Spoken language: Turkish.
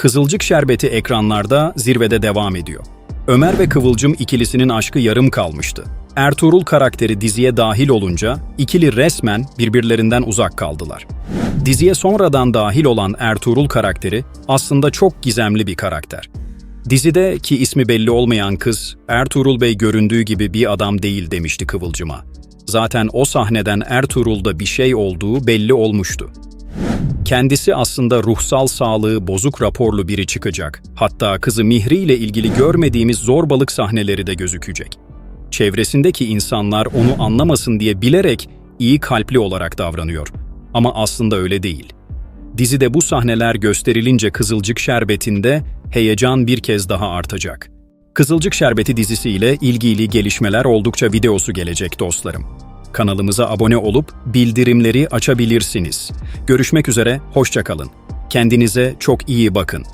Kızılcık Şerbeti ekranlarda zirvede devam ediyor. Ömer ve Kıvılcım ikilisinin aşkı yarım kalmıştı. Ertuğrul karakteri diziye dahil olunca ikili resmen birbirlerinden uzak kaldılar. Diziye sonradan dahil olan Ertuğrul karakteri aslında çok gizemli bir karakter. Dizide ki ismi belli olmayan kız, Ertuğrul Bey göründüğü gibi bir adam değil demişti Kıvılcım'a. Zaten o sahneden Ertuğrul'da bir şey olduğu belli olmuştu. Kendisi aslında ruhsal sağlığı bozuk raporlu biri çıkacak. Hatta kızı Mihri ile ilgili görmediğimiz zorbalık sahneleri de gözükecek. Çevresindeki insanlar onu anlamasın diye bilerek iyi kalpli olarak davranıyor. Ama aslında öyle değil. Dizide bu sahneler gösterilince Kızılcık Şerbeti'nde heyecan bir kez daha artacak. Kızılcık Şerbeti dizisiyle ilgili gelişmeler oldukça videosu gelecek dostlarım. Kanalımıza abone olup bildirimleri açabilirsiniz. Görüşmek üzere, hoşçakalın. Kendinize çok iyi bakın.